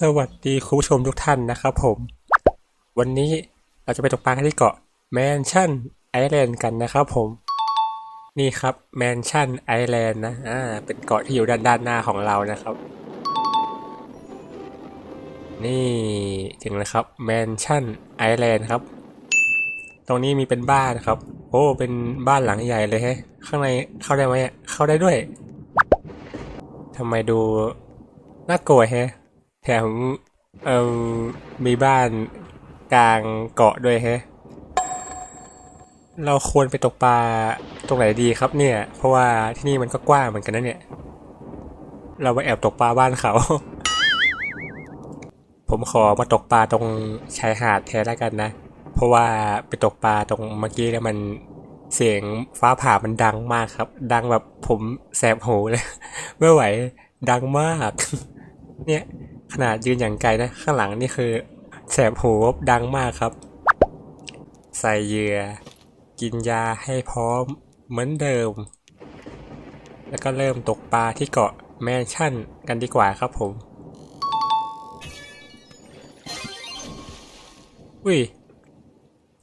สวัสดีคุณผู้ชมทุกท่านนะครับผม วันนี้เราจะไปตกปลากันที่เกาะแมนชั่นไอแลนด์กันนะครับผม นี่ครับแมนชั่นไอแลนด์นะอ่าเป็นเกาะที่อยู่ด้านด้านหน้าของเรานะครับ นี่ถึงแล้วครับแมนชั่นไอแลนด์ครับ ตรงนี้มีเป็นบ้านครับ โอ้เป็นบ้านหลังใหญ่เลยแฮะข้างในเข้าได้ไหมเข้าได้ด้วยทำไมดูน่ากลัวแฮะ แถมเอ่อมีบ้านกลางเกาะด้วยแฮะ เราควรไปตกปลาตรงไหนดีครับเนี่ย เพราะว่าที่นี่มันก็กว้างเหมือนกันนะเนี่ย เราไปแอบตกปลาบ้านเขา ผมขอมาตกปลาตรงชายหาดแทนแล้วกันนะ เพราะว่าไปตกปลาตรงเมื่อกี้แล้วมันเสียงฟ้าผ่ามันดังมากครับ ดังแบบผมแสบหูเลย ไม่ไหว ดังมาก เนี่ย ขนาดยืนอย่างไกลนะ ข้างหลังนี่คือแสบหูดังมากครับ ใส่เหยื่อ กินยาให้พร้อมเหมือนเดิม แล้วก็เริ่มตกปลาที่เกาะแมนชั่นกันดีกว่าครับผม อุ้ย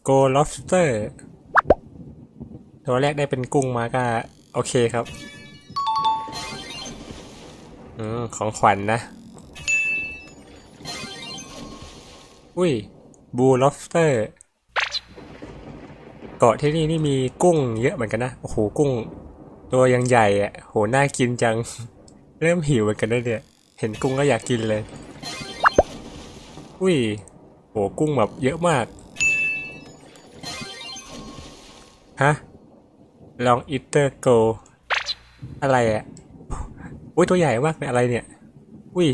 โกล o ฟสเตอร์ตัวแรกได้เป็นกุ้งมาก็โอเคครับ อืม ของขวัญนนะ อุ้ยบูล o ฟสเตอร์ เกาะที่นี่นี่มีกุ้งเยอะเหมือนกันนะ โอ้โหกุ้ง ตัวยังใหญ่อะโหน่ากินจัง เริ่มหิวเหมือนกันได้เนี่ย เห็นกุ้งก็อยากกินเลย อุ้ยโหกุ้งแบบเยอะมาก ฮะ ลองอิเตอร์โก อะไรอะอุ้ยตัวใหญ่มากเลยอะไรเนี่ย อุ้ย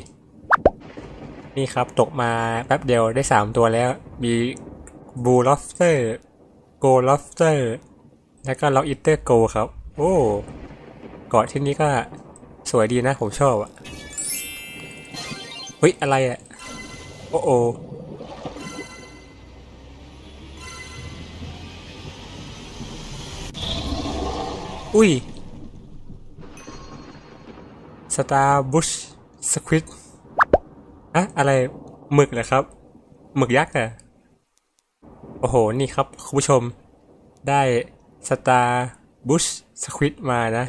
นี่ครับ ตกมาแป๊บเดียวได้สามตัวแล้ว มีบูล o ฟสเตอร์โกล o ฟสเตอร์แล้วก็ล็อกอิเตอร์โกครับ โอ้เกาะที่นี้ก็สวยดีนะ ผมชอบอะเฮ้ย อะไรอะโอ้โออุ้ยสตาร์บุชสควิด อะอะไรหมึกเหรอครับหมึกยักษ์อะโอ้โห นี่ครับ คุณผู้ชมได้สตาร์บุชสควิดมานะ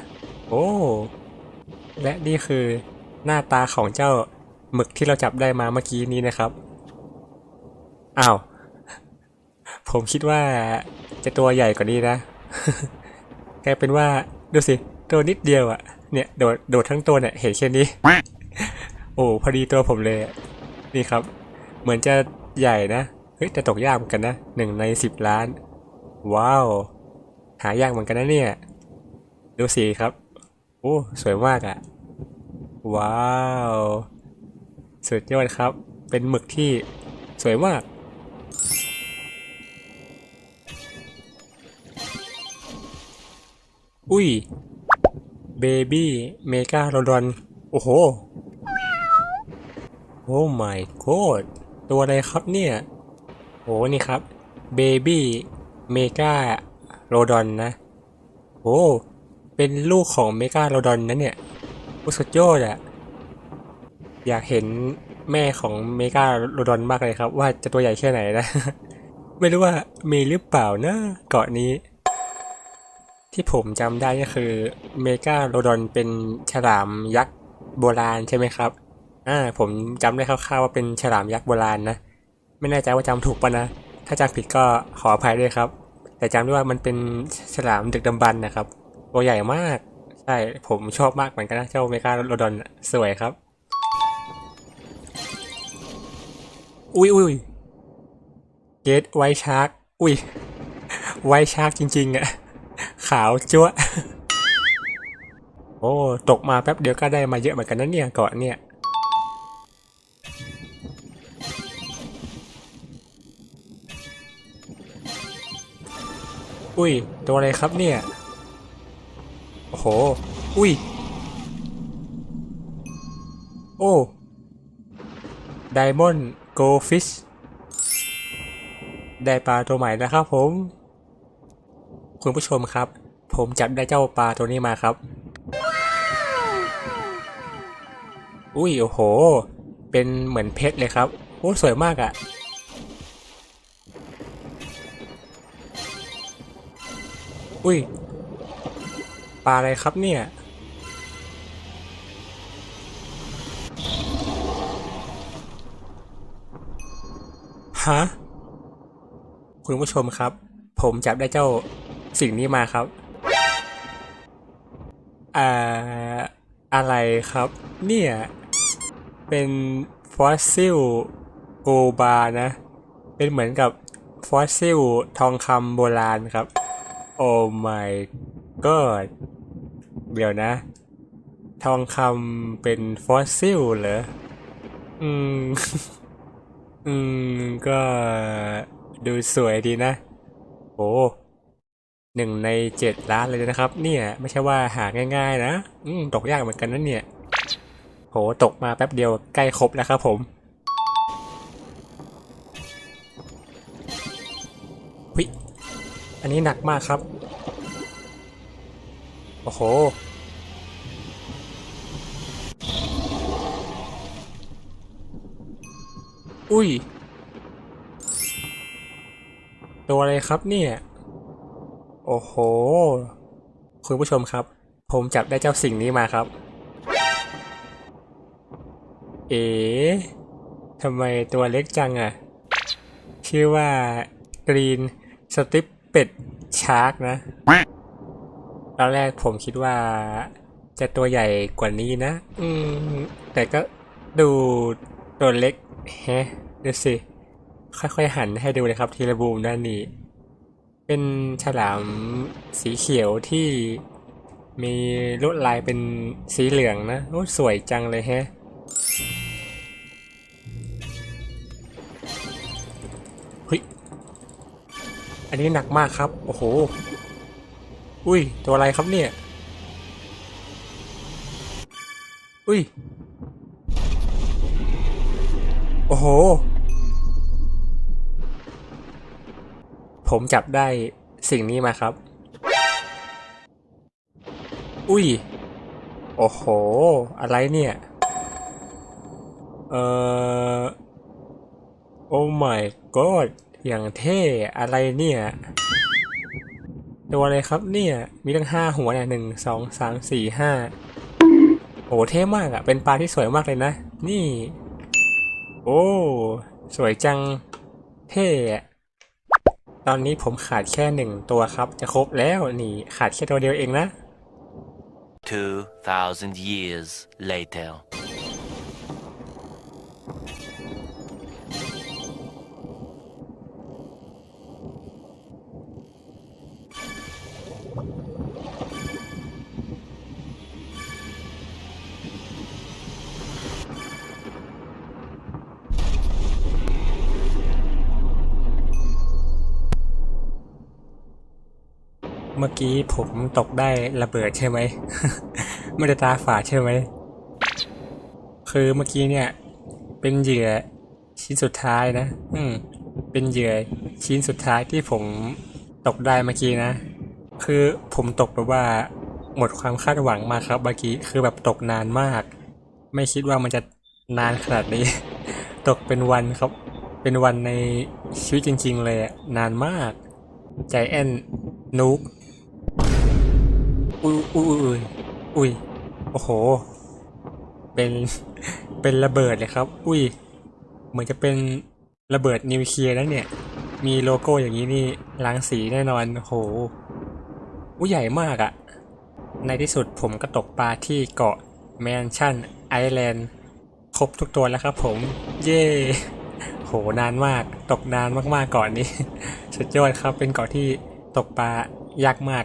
โอ้ และนี่คือหน้าตาของเจ้าหมึกที่เราจับได้มาเมื่อกี้นี้นะครับ อ้าว ผมคิดว่าจะตัวใหญ่กว่านี้นะ กลายเป็นว่า ดูสิ ตัวนิดเดียวอะเนี่ย โดด โดดทั้งตัวเนี่ย เห็นแค่นี้ โอ้พอดีตัวผมเลย นี่ครับ เหมือนจะใหญ่นะ เฮ้ยแต่ตกยากเหมือนกันนะหนึ่งในสิบล้าน ว้าว หายากเหมือนกันนะเนี่ย ดูสีครับ โอ้สวยมากอะ ว้าว สุดยอดครับ เป็นหมึกที่สวยมากอุ้ย เบบี้ เมกาโรดอน โอ้โห โอ้ my god ตัวอะไรครับเนี่ยโอ้นี่ครับเบบี้เมกาโรดอนนะโอ้เป็นลูกของเมกาโรดอนนะเนี่ยโอ้สุดยอดอะอยากเห็นแม่ของเมกาโรดอนมากเลยครับ ว่าจะตัวใหญ่แค่ไหนนะ ไม่รู้ว่ามีหรือเปล่านะเกาะนี้ ที่ผมจำได้ก็คือเมกาโรดอนเป็นฉลามยักษ์โบราณใช่ไหมครับ อ่าผมจำได้คร่าวๆว่าเป็นฉลามยักษ์โบราณนะ ไม่แน่ใจว่าจำถูกปะนะ ถ้าจำผิดก็ขออภัยด้วยครับ แต่จำได้ว่ามันเป็นฉลามดึกดำบรรนะครับ ตัวใหญ่มาก ใช่ ผมชอบมากเหมือนกันนะเจ้าเมกาโรดอนสวยครับ อุ้ยอุ้ยเกตไวชาร์กอุ้ย ไวชาร์กจริง ๆอะขาวจั๊วโอ้ ตกมาแป๊บเดียวก็ได้มาเยอะเหมือนกันนะเนี่ยเกาะเนี่ย อุ้ย ตัวอะไรครับเนี่ย โอ้โห อุ้ย โอ้ไดมอนด์โกฟิช ได้ปลาตัวใหม่นะครับผม คุณผู้ชมครับ ผมจับได้เจ้าปลาตัวนี้มาครับ อุ้ย โอ้โห เป็นเหมือนเพชรเลยครับ โอ้ สวยมากอะ่ะ อุ้ยปลาอะไรครับเนี่ย ฮะ คุณผู้ชมครับ ผมจับได้เจ้าสิ่งนี้มาครับอ่าอะไรครับ เนี่ย เป็นฟอสซิลโกบานะ เป็นเหมือนกับฟอสซิลทองคำโบราณครับ โอ้ my god เดี๋ยวนะ ทองคำเป็นฟอสซิลเหรอ อืม อืม ก็ดูสวยดีนะ โอ้หนึ่งในเจ็ดล้านเลยนะครับ เนี่ย ไม่ใช่ว่าหาง่าย ๆ นะ อืม ตกยากเหมือนกันนะเนี่ย โห ตกมาแป๊บเดียวใกล้ครบแล้วครับผม อันนี้หนักมากครับ โอ้โห อุ้ย ตัวอะไรครับเนี่ย โอ้โห คุณผู้ชมครับ ผมจับได้เจ้าสิ่งนี้มาครับ เอ๋ทำไมตัวเล็กจังอะชื่อว่ากรีนสติป เป็ดชาร์กนะ ตอนแรกผมคิดว่าจะตัวใหญ่กว่านี้นะ อืม แต่ก็ดูตัวเล็กแฮะดูสิ ค่อยๆหันให้ดูเลยครับทีละบูมด้านนี้ เป็นฉลามสีเขียวที่มีลวดลายเป็นสีเหลืองนะโอ้สวยจังเลยแฮะ อันนี้หนักมากครับ โอ้โห อุ้ย ตัวอะไรครับเนี่ย อุ้ย โอ้โห ผมจับได้สิ่งนี้มาครับ อุ้ย โอ้โห อะไรเนี่ย เอ่อ โอ้ my god อย่างเท่อะไรเนี่ยตัวอะไรครับเนี่ย มีตั้งห้าหัวเนี่ยหนึ่งสองสามสี่ห้าโอ้เท่มากอะ่ะ เป็นปลาที่สวยมากเลยนะ นี่ โอ้ สวยจัง เท่ตอนนี้ผมขาดแค่หนึ่งตัวครับ จะครบแล้วนี่ ขาดแค่ตัวเดียวเองนะ2,000 years later. เมื่อกี้ผมตกได้ระเบิดใช่ไหม ไม่ได้ตาฝาดใช่ไหม คือเมื่อกี้เนี่ย เป็นเหยื่อชิ้นสุดท้ายนะ อืม เป็นเหยื่อชิ้นสุดท้ายที่ผมตกได้เมื่อกี้นะ คือผมตกแบบว่า หมดความคาดหวังมากครับเมื่อกี้ คือแบบตกนานมาก ไม่คิดว่ามันจะนานขนาดนี้ ตกเป็นวันครับ เป็นวันในชีวิตจริง ๆ เลยอะนานมาก ใจแอนนูบ อุ้ยอุ้ยอุ้ยอุยโอ้โห เป็น เป็นระเบิดเลยครับ อุ้ย เหมือนจะเป็นระเบิดนิวเคลียร์แล้วเนี่ย มีโลโก้อย่างนี้นี่ล้างสีแน่นอน โอ้โห อุ้ยใหญ่มากอะในที่สุดผมก็ตกปลาที่เกาะแมนชั่นไอแลนด์ครบทุกตัวแล้วครับผม เย่โหนานมาก ตกนานมากๆเก่อนนี้ สุดยอดครับ เป็นเกาะที่ตกปลายากมาก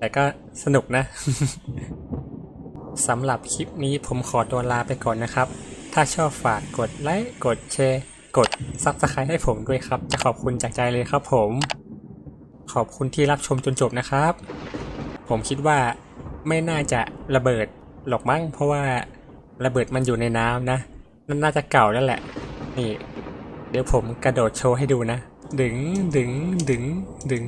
แต่ก็สนุกนะสำหรับคลิปนี้ผมขอตัวลาไปก่อนนะครับ ถ้าชอบฝากกดไลค์ กดแชร์ กด Subscribe ให้ผมด้วยครับ จะขอบคุณจากใจเลยครับผม ขอบคุณที่รับชมจนจบนะครับ ผมคิดว่าไม่น่าจะระเบิดหรอกมั้ง เพราะว่าระเบิดมันอยู่ในน้ำนะ นั่นน่าจะเก่าแล้วแหละ นี่ เดี๋ยวผมกระโดดโชว์ให้ดูนะ ดึง ดึง ดึง ดึง